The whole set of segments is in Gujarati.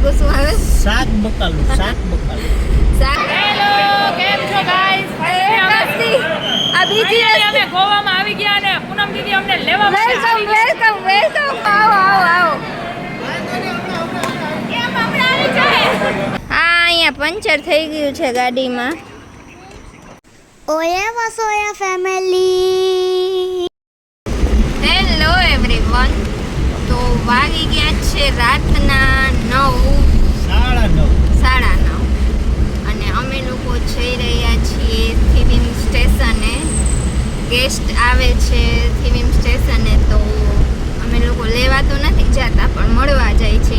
શું આવે? શાક બકાલું શાક બકાલું. શાક. હેલો કેમ છો ગાઈસ આ બીજી અમે ગોવામાં આવી ગયા અને પૂનમ દીદી અમને લેવા માટે વેલકમ વેલકમ વેલકમ આવો આવો આવો. હા અહીંયા પંચર થઈ ગયું છે ગાડીમાં. ઓયા વસોયા ફેમિલી હેલો એવરીવન તો વાગી ગયા છે રાતના આવે છે થિવિમ સ્ટેશને તો અમે લોકો લેવા તો નથી જતા પણ મળવા જાય છે.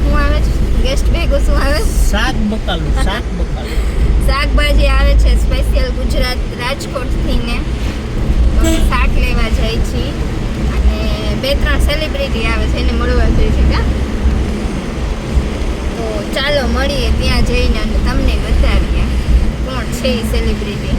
શું આવે છે? ગેસ્ટ ભેગું શું આવે? શાક બકાલું શાક બકાલું. શાકભાજી આવે છે સ્પેશિયલ ગુજરાત રાજકોટથી ને. શાક લેવા જાય છે. અને બે ત્રણ સેલિબ્રિટી આવે છે એને મળવા જાય છે કા તો ચાલો મળીએ ત્યાં જઈને અને તમને બતાવીએ. કોણ છે એ સેલિબ્રિટી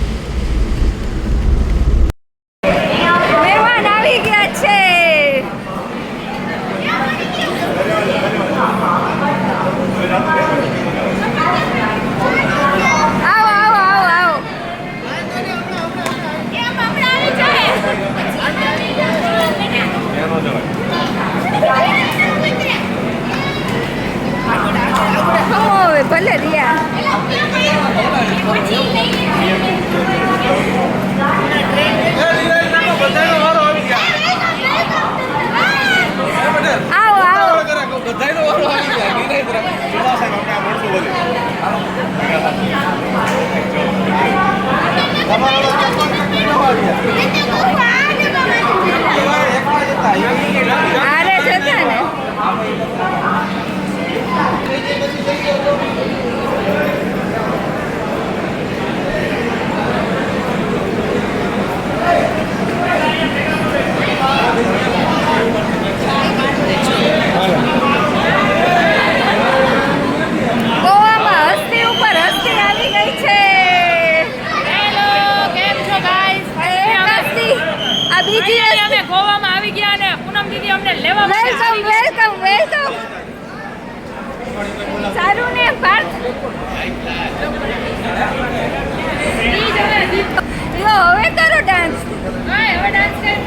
Vamos a બીજી અમે ગોવામાં આવી ગયા અને પૂનમ દીદી અમને લેવા વેલકમ વેલકમ વેલકમ. સારું ને પાર્થ? ઈ હવે કરો ડાન્સ હા, હવે dance કર.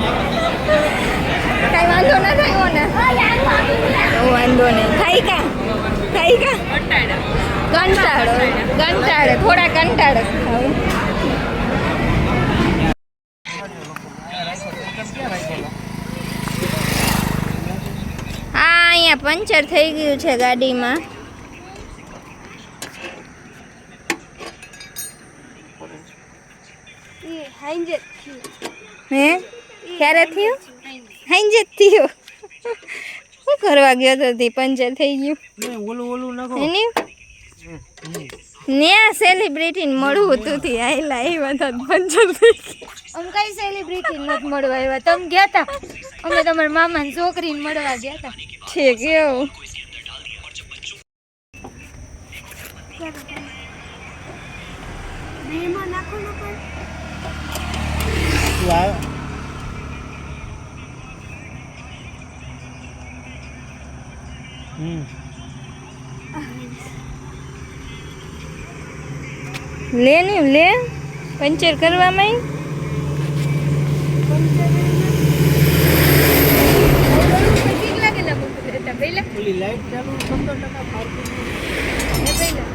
કઈ વાંધો ન થયો વાંધો નહીં. થાય કા થાય કા કંટાળો. કંટાળો. થોડા કંટાળો. ખાવું હા અહીંયા પંચર થઈ ગયું છે ગાડીમાં. હે? ક્યારે થયું? હાઈજે થયું. શું કરવા ગયો તો તે પંચર થઈ ગયું? ઓલું ઓલું નાખો. ન્યા સેલિબ્રિટી ને મળવું તું થી આયલા આવ્યા હતા પંચર થઈ ગયું. અમ કઈ સેલિબ્રિટી નથી મળવા આવ્યા તમે ગયા તા? અમે તમારા મામાની છોકરીને મળવા ગયા તા. હમ. લે ને લે. પંચર કરવામાં ઓલી લાઈટ